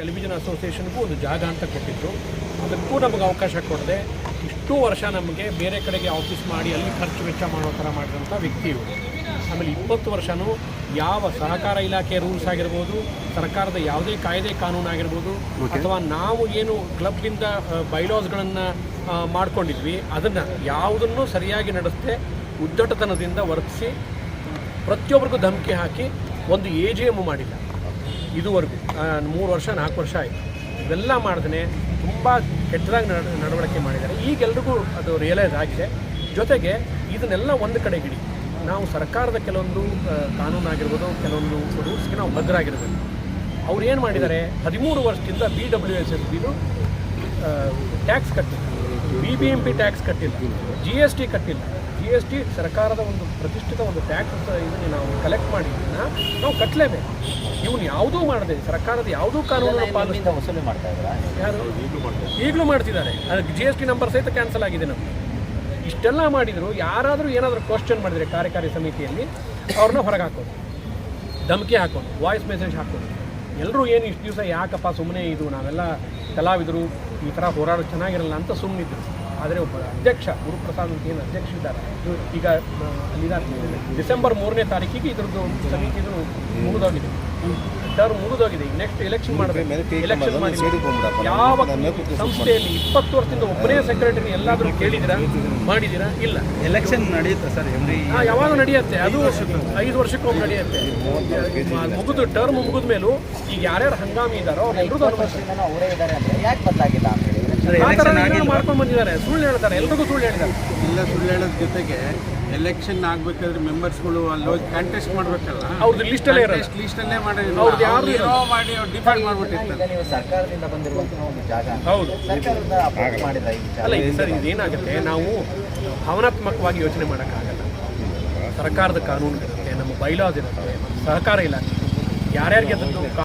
Television ಅಸೋಸಿಯೇಷನ್ಗೂ ಒಂದು ಜಾಗ ಅಂತ ಕೊಟ್ಟಿದ್ರು. ಅದಕ್ಕೂ ನಮಗೆ ಅವಕಾಶ ಕೊಡದೆ ಇಷ್ಟು ವರ್ಷ ನಮಗೆ ಬೇರೆ ಕಡೆಗೆ ಆಫೀಸ್ ಮಾಡಿ ಅಲ್ಲಿ ಖರ್ಚು ವೆಚ್ಚ ಮಾಡೋ ಥರ ಮಾಡಿದಂಥ ವ್ಯಕ್ತಿ ಇವರು. ಆಮೇಲೆ ಇಪ್ಪತ್ತು ವರ್ಷವೂ ಯಾವ ಸಹಕಾರ ಇಲಾಖೆಯ ರೂಲ್ಸ್ ಆಗಿರ್ಬೋದು ಸರ್ಕಾರದ ಯಾವುದೇ ಕಾಯ್ದೆ ಕಾನೂನು ಆಗಿರ್ಬೋದು ಅಥವಾ ನಾವು ಏನು ಕ್ಲಬ್ನಿಂದ ಬೈಲಾಸ್ಗಳನ್ನು ಮಾಡ್ಕೊಂಡಿದ್ವಿ ಅದನ್ನು ಯಾವುದನ್ನು ಸರಿಯಾಗಿ ನಡೆಸದೆ ಉದ್ದಟತನದಿಂದ ವರ್ತಿಸಿ ಪ್ರತಿಯೊಬ್ಬರಿಗೂ ಧಮಕಿ ಹಾಕಿ ಒಂದು ಎ ಜಿ ಎಂ ಮಾಡಿಲ್ಲ. ಇದುವರೆಗೂ ಮೂರು ವರ್ಷ, ನಾಲ್ಕು ವರ್ಷ ಆಯಿತು. ಇವೆಲ್ಲ ಮಾಡ್ದೇ ತುಂಬ ಕೆಟ್ಟದಾಗಿ ನಡ, ನಡವಳಿಕೆ ಮಾಡಿದ್ದಾರೆ. ಈಗೆಲ್ರಿಗೂ ಅದು ರಿಯಲೈಸ್ ಆಗಿದೆ. ಜೊತೆಗೆ ಇದನ್ನೆಲ್ಲ ಒಂದು ಕಡೆಗಿಡಿ. ನಾವು ಸರ್ಕಾರದ ಕೆಲವೊಂದು ಕಾನೂನಾಗಿರ್ಬೋದು, ಕೆಲವೊಂದು ರೂಲ್ಸ್ಗೆ ನಾವು ಭದ್ರಾಗಿರ್ಬೋದು ಅವ್ರು ಏನು ಮಾಡಿದ್ದಾರೆ? ಹದಿಮೂರು ವರ್ಷದಿಂದ ಬಿ ಡಬ್ಲ್ಯೂ ಎಸ್ ಎಸ್ ಬಿದು ಟ್ಯಾಕ್ಸ್ ಕಟ್ಟಿಲ್ಲ. B B M P tax ಕಟ್ಟಿಲ್ಲ. ಜಿ ಎಸ್ ಟಿ ಕಟ್ಟಿಲ್ಲ. ಜಿ ಎಸ್ ಟಿ ಸರ್ಕಾರದ ಒಂದು ಪ್ರತಿಷ್ಠಿತ ಒಂದು ಟ್ಯಾಕ್ಸ್ ಇದನ್ನು ನಾವು ಕಲೆಕ್ಟ್ ಮಾಡಿ ನಾವು ಕಟ್ಟಲೇಬೇಕು ಇವನು ಯಾವುದೂ ಮಾಡದೆ ಸರ್ಕಾರದ ಯಾವುದೂ ಕಾನೂನು ಪಾಲಿಸ್ತಾ ವಸೂಲಿ ಮಾಡ್ತಾ ಇದ್ದೀರಾ? ಯಾರು? ಈಗಲೂ ಮಾಡ್ತಿದ್ದಾರೆ. ಅದಕ್ಕೆ ಜಿ ಎಸ್ ಟಿ ನಂಬರ್ ಸಹಿತ ಕ್ಯಾನ್ಸಲ್ ಆಗಿದೆ ನಮಗೆ ಇಷ್ಟೆಲ್ಲ ಮಾಡಿದ್ರು ಯಾರಾದರೂ ಏನಾದರೂ ಕ್ವಶನ್ ಮಾಡಿದರೆ ಕಾರ್ಯಕಾರಿ ಸಮಿತಿಯಲ್ಲಿ ಅವ್ರನ್ನ ಹೊರಗೆ ಹಾಕೋದು. ಧಮಕಿ ಹಾಕೋದು ವಾಯ್ಸ್ ಮೆಸೇಜ್ ಹಾಕೋದು. ಎಲ್ಲರೂ ಏನು ಇಷ್ಟು ದಿವಸ ಯಾಕಪ್ಪ ಸುಮ್ಮನೆ ಇದು ನಾವೆಲ್ಲ ಕಲಾವಿದರು ಈ ಥರ ಹೋರಾಡೋದು ಚೆನ್ನಾಗಿರಲ್ಲ ಅಂತ ಸುಮ್ಮನಿದ್ರು ಆದರೆ ಒಬ್ಬ ಅಧ್ಯಕ್ಷ, ಗುರುಪ್ರಸಾದ್ ಅಂತ ಏನು ಅಧ್ಯಕ್ಷ ಇದ್ದಾರೆ ಈಗ ಅಲ್ಲಿ ಡಿಸೆಂಬರ್ ಮೂರನೇ ತಾರೀಕಿಗೆ ಇದ್ರದ್ದು ಸಮಿತಿದು ಮುಗಿದೋಗಿದೆ. ಟರ್ಮ್ ಮುಗಿದೋಗಿದೆ ಈಗ ನೆಕ್ಸ್ಟ್ ಎಲೆಕ್ಷನ್ ಮಾಡಬೇಕು ಎಲೆಕ್ಷನ್ ಮಾಡಿ ಯಾವ ಸಂಸ್ಥೆಯಲ್ಲಿ ಇಪ್ಪತ್ತು ವರ್ಷದಿಂದ ಒಬ್ಬನೇ ಸೆಕ್ರೆಟರಿ ಎಲ್ಲಾದರೂ ಕೇಳಿದಿರಾ ಮಾಡಿದಿರಾ ಇಲ್ಲ. ಎಲೆಕ್ಷನ್ ನಡೆಯುತ್ತೆ ಸರ್ ಯಾವಾಗ ನಡೆಯುತ್ತೆ? ಅದು ಐದು ವರ್ಷಕ್ಕೊಮ್ಮೆ ನಡೆಯುತ್ತೆ. ಅದು ಮುಗಿದು ಟರ್ಮ್ ಮುಗಿದ ಮೇಲೂ ಈಗ ಯಾರ್ಯಾರು ಹಂಗಾಮಿ ಇದ್ದಾರೋ ಅವ್ರೆಲ್ಲರೂ ಅವರೇ ಇದ್ದಾರೆ ಅಂದ್ರೆ ಯಾಕೆ ಬದಲಾಗಿಲ್ಲ ಮಾಡ್ಕೊಂಡು ಬಂದಿದ್ದಾರೆ. ಸುಳ್ಳು ಹೇಳ್ತಾರೆ. ಎಲ್ರಿಗೂ ಸುಳ್ಳು ಹೇಳಿದ್ದಾರೆ. ಇಲ್ಲ ಸುಳ್ಳು ಹೇಳೋದ್ರ ಜೊತೆಗೆ ಎಲೆಕ್ಷನ್ ಆಗ್ಬೇಕಾದ್ರೆ ಮೆಂಬರ್ಸ್ಗಳು ಅಲ್ಲಿ ಹೋಗಿ ಕಾಂಟೆಸ್ಟ್ ಮಾಡ್ಬೇಕಲ್ಲ? ಅವ್ರದ್ದು ಲಿಸ್ಟಲ್ಲೇ ಇರೋದು. ಲಿಸ್ಟಲ್ಲೇ ಲಿಸ್ಟ್ ಅಲ್ಲೇ ಮಾಡಿ. ಇರೋ ಮಾಡಿ ಅವ್ರು ಡಿಫೈನ್ ಮಾಡ್ಬಿಟ್ಟಿರ್ತಾರೆ. ಈಗ ನೀವು ಸರ್ಕಾರದಿಂದ ಬಂದಿರುವಂತಹ ಒಂದು ಜಾಗ. ಹೌದು. ಸರ್ಕಾರದಿಂದ ಅಪ್ರೋಚ್ ಮಾಡಿದ ಈ ಜಾಗ. ಅಲ್ಲ ಇದು ಸರ್ ಇದೇನಾಗುತ್ತೆ? ನಾವು ಭಾವನಾತ್ಮಕವಾಗಿ ಯೋಚನೆ ಮಾಡೋಕ್ಕಾಗಲ್ಲ. ಸರ್ಕಾರದ ಕಾನೂನು ಇರುತ್ತೆ ನಮ್ಮ ಬೈಲಾಸ್ ಇರುತ್ತೆ ಸಹಕಾರ ಇಲ್ಲ ಯಾರ್ಯಾರಿಗೆ ಅದನ್ನು